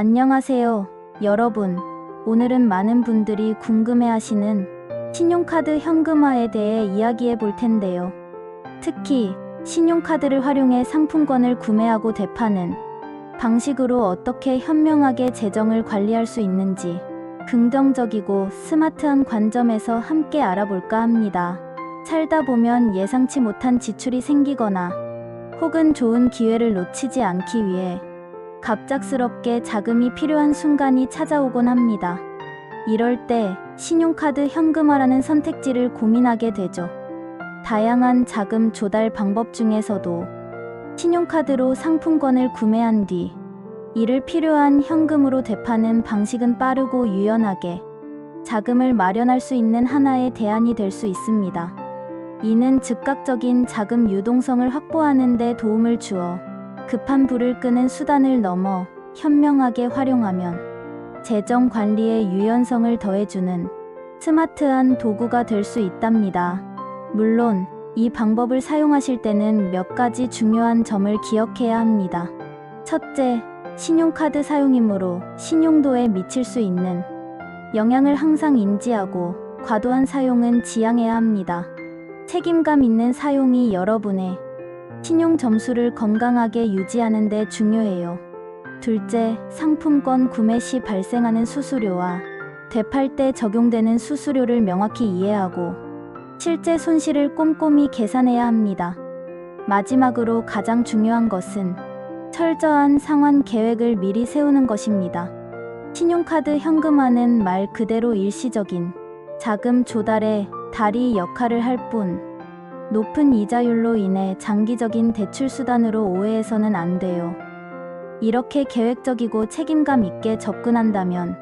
안녕하세요, 여러분. 오늘은 많은 분들이 궁금해하시는 신용카드 현금화에 대해 이야기해 볼 텐데요. 특히 신용카드를 활용해 상품권을 구매하고 되파는 방식으로 어떻게 현명하게 재정을 관리할 수 있는지 긍정적이고 스마트한 관점에서 함께 알아볼까 합니다. 살다 보면 예상치 못한 지출이 생기거나 혹은 좋은 기회를 놓치지 않기 위해 갑작스럽게 자금이 필요한 순간이 찾아오곤 합니다. 이럴 때 신용카드 현금화라는 선택지를 고민하게 되죠. 다양한 자금 조달 방법 중에서도 신용카드로 상품권을 구매한 뒤 이를 필요한 현금으로 되파는 방식은 빠르고 유연하게 자금을 마련할 수 있는 하나의 대안이 될 수 있습니다. 이는 즉각적인 자금 유동성을 확보하는 데 도움을 주어 급한 불을 끄는 수단을 넘어 현명하게 활용하면 재정 관리에 유연성을 더해주는 스마트한 도구가 될 수 있답니다. 물론 이 방법을 사용하실 때는 몇 가지 중요한 점을 기억해야 합니다. 첫째, 신용카드 사용이므로 신용도에 미칠 수 있는 영향을 항상 인지하고 과도한 사용은 지양해야 합니다. 책임감 있는 사용이 여러분의 신용 점수를 건강하게 유지하는 데 중요해요. 둘째, 상품권 구매 시 발생하는 수수료와 되팔 때 적용되는 수수료를 명확히 이해하고 실제 손실을 꼼꼼히 계산해야 합니다. 마지막으로 가장 중요한 것은 철저한 상환 계획을 미리 세우는 것입니다. 신용카드 현금화는 말 그대로 일시적인 자금 조달의 다리 역할을 할 뿐, 높은 이자율로 인해 장기적인 대출 수단으로 오해해서는 안 돼요. 이렇게 계획적이고 책임감 있게 접근한다면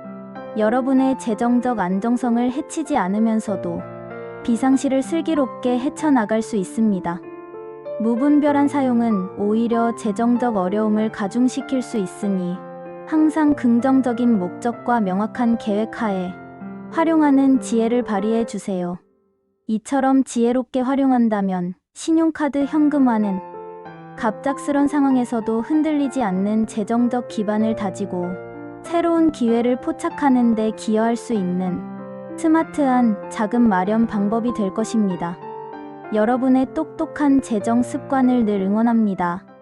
여러분의 재정적 안정성을 해치지 않으면서도 비상시를 슬기롭게 헤쳐나갈 수 있습니다. 무분별한 사용은 오히려 재정적 어려움을 가중시킬 수 있으니 항상 긍정적인 목적과 명확한 계획 하에 활용하는 지혜를 발휘해 주세요. 이처럼 지혜롭게 활용한다면 신용카드 현금화는 갑작스런 상황에서도 흔들리지 않는 재정적 기반을 다지고 새로운 기회를 포착하는 데 기여할 수 있는 스마트한 자금 마련 방법이 될 것입니다. 여러분의 똑똑한 재정 습관을 늘 응원합니다.